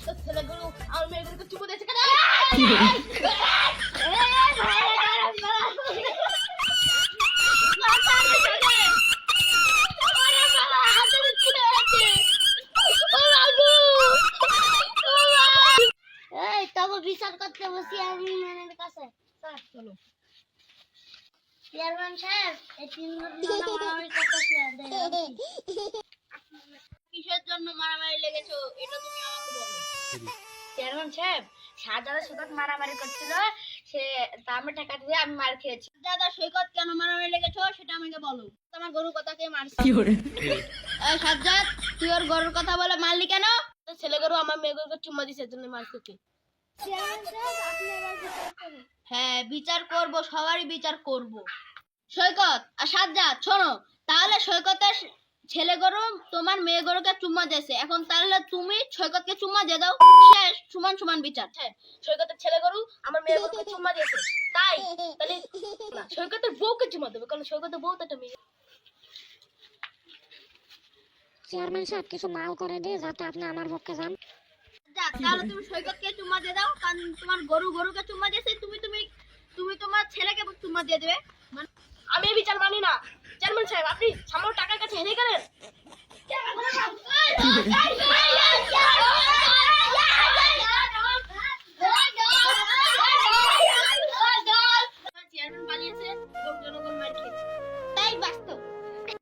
তোর ছেলেগুলো আমার মেয়েগুলোকে চুপো দিয়েছে কেন? বিচার করতে বসি আমি ম্যানের কাছে বলো চেয়ারম্যান সাহেব সাজারা সৈকত মারামারি করছিল সে দামে টাকা দিয়ে আমি মার খেয়েছি। দাদা সৈকত কেন মারামারি লেগেছো? সেটা আমাকে বলো। তোমার গরুর কথা কে মারছে? সাজ্জাদ তুই ওর গরুর কথা বলে মারলি কেন? ছেলে গরু আমার মেয়ে গরুকে চুম্মা দিছে জন্য মারছে হ্যাঁ বিচার করব সবারই বিচার করব। সৈকত আর সাজ্জাদ শোনো তাহলে সৈকতের ছেলে গরু তোমার মেয়ে গরুকে চুম্মা দিয়েছে। এখন তাহলে তুমি সৈকতকে চুম্মা দিয়ে দাও। শেষ সমান সমান বিচার। হ্যাঁ সৈকতের ছেলে গরু আমার মেয়ে গরুকে চুম্মা দিয়েছে। তাই? তাহলে না, সৈকতের বউকে চুম্মা দেবে কারণ সৈকতের বউ তো একটা মেয়ে। চেয়ারম্যান সাহেব কিছু মাল করে দিয়ে যাতে আপনি আমার পক্ষে যান যাক, তাহলে তুমি সৈকতকে চুম্মা দিয়ে দাও কারণ তোমার গরু গরুকে চুম্মা দিয়েছে তুমি তুমি তুমি তোমার ছেলেকে চুম্মা দিয়ে দেবে মানে- আমি এই বিচার মানি না চেয়ারম্যান সাহেব আপনি সামান্য টাকার কাছে হেরে গেলেন।